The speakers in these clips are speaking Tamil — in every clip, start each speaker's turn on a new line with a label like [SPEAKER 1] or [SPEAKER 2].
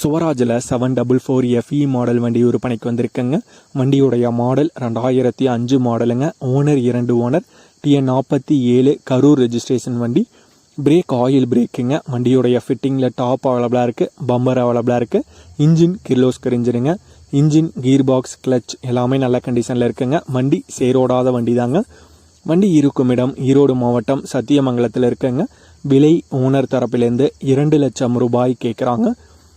[SPEAKER 1] சுவராஜில் seven double four FE model வண்டி விற்பனைக்கு வந்திருக்குங்க. வண்டியுடைய மாடல் ரெண்டாயிரத்தி அஞ்சு மாடலுங்க ஓனர் இரண்டு ஓனர் டிஎன் நாற்பத்தி ஏழு கரூர் ரெஜிஸ்ட்ரேஷன் வண்டி. பிரேக் ஆயில் பிரேக்குங்க வண்டியுடைய ஃபிட்டிங்கில் டாப் அவைலபிளாக இருக்குது பம்பர் அவைலபிளாக இருக்குது இன்ஜின் கிர்லோஸ்கர் இன்ஜினுங்க இன்ஜின் கீர் பாக்ஸ் கிளச் எல்லாமே நல்ல கண்டிஷனில் இருக்குங்க. வண்டி சேரோடாத வண்டி தாங்க வண்டி இருக்கும் இடம் ஈரோடு மாவட்டம் சத்தியமங்கலத்தில் இருக்குங்க. விலை ஓனர் தரப்பிலேருந்து இரண்டு லட்சம் ரூபாய் கேட்குறாங்க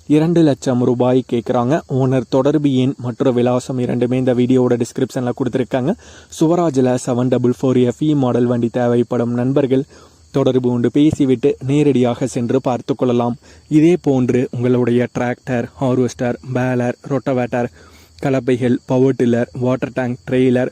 [SPEAKER 1] இரண்டு லட்சம் ரூபாய் கேட்குறாங்க ஓனர் தொடர்பு எண் மற்றும் விலாசம் இரண்டுமே இந்த வீடியோவோட டிஸ்கிரிப்ஷனில் கொடுத்துருக்காங்க. சுவராஜில் seven double four FE model வண்டி தேவைப்படும் நண்பர்கள் தொடர்பு கொண்டு பேசிவிட்டு நேரடியாக சென்று பார்த்து கொள்ளலாம். இதே போன்று உங்களுடைய tractor harvester baler rotavator கலப்பைகள் power tiller water tank trailer